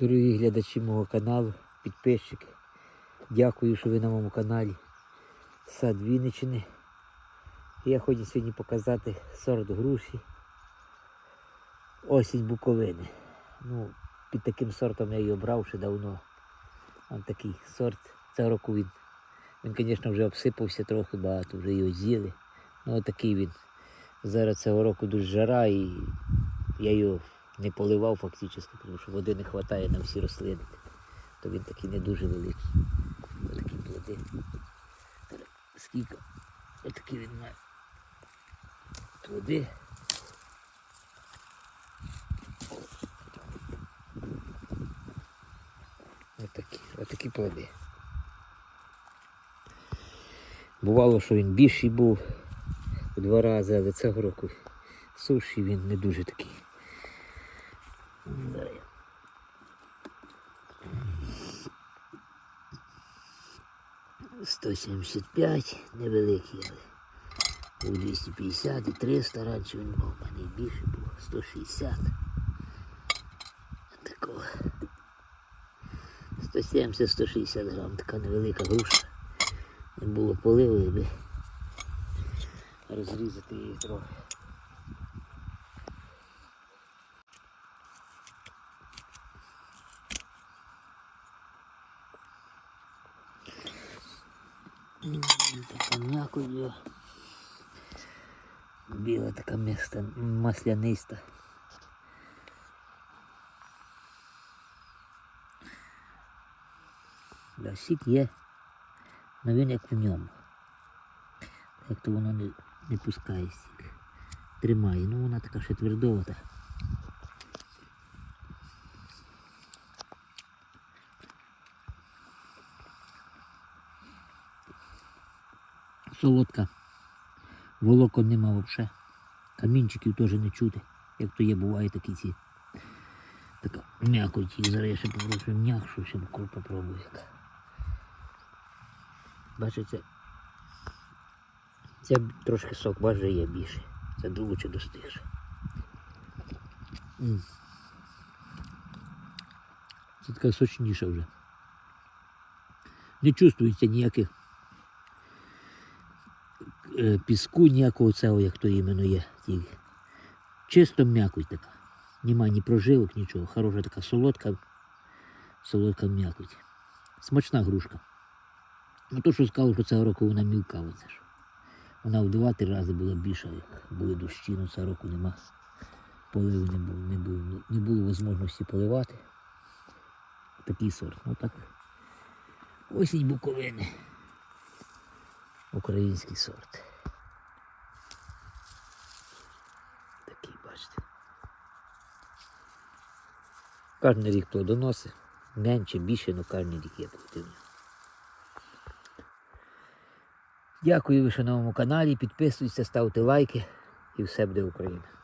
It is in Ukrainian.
Дорогі глядачі мого каналу, підписчики. Дякую, що ви на моєму каналі. Сад Вінничини. Я хочу сьогодні показати сорт груші. Осінь Буковини. Ну, під таким сортом я її обрав ще давно. Ось такий сорт. Цього року він. Він, звісно, вже обсипався трохи багато, вже його з'їли. Ну, отакий він. Зараз цього року дуже жара і я його не поливав фактично, тому що води не вистачає на всі рослини. То він такий не дуже великий. Отакі плоди. Скільки? Отакі він має. Плоди. Отакі, отакі плоди. Бувало, що він більший був у два рази, але цього року суші він не дуже такий. 175, невеликий, але був 250 і 300 раніше він був, а найбільше був 160. Такого 170-160 грам, така невелика груша. Не було поливу, якби розрізати її трохи. Така м'якою. Біла така міста, масляниста. Да, сік є, але він як в ньому. Як то воно не, не пускає сік. Тримає, ну вона така ще твердовата. Солодка. Волокон нема взагалі. Камінчиків теж не чути. Як то є, буває такі ці. Така м'якоть. Зараз я ще попрошу м'якшу, ще попробую. Бачите, це трошки сок бачите, є більше. Це лучше достигше. Це така сочніша вже. Не чувствується ніяких піску, ніякого цього, як то іменно є. Чисто м'якоть така. Нема ні прожилок, нічого. Хороша така солодка, солодка м'якоть. Смачна грушка. Ну то, що сказав, що цього року вона мілка, оце ж. Вона в два-три рази була більша, як були дощі, ну цього року нема. Поливу не було, не було, не було можливості поливати. Такий сорт. Ну так. Осінь Буковини. Український сорт. Такий, бачите. Кожен рік плодоносить. Менше, більше, але кожен рік є плодів. Дякую ви, що на моєму каналі. Підписуйтесь, ставте лайки і все буде Україна.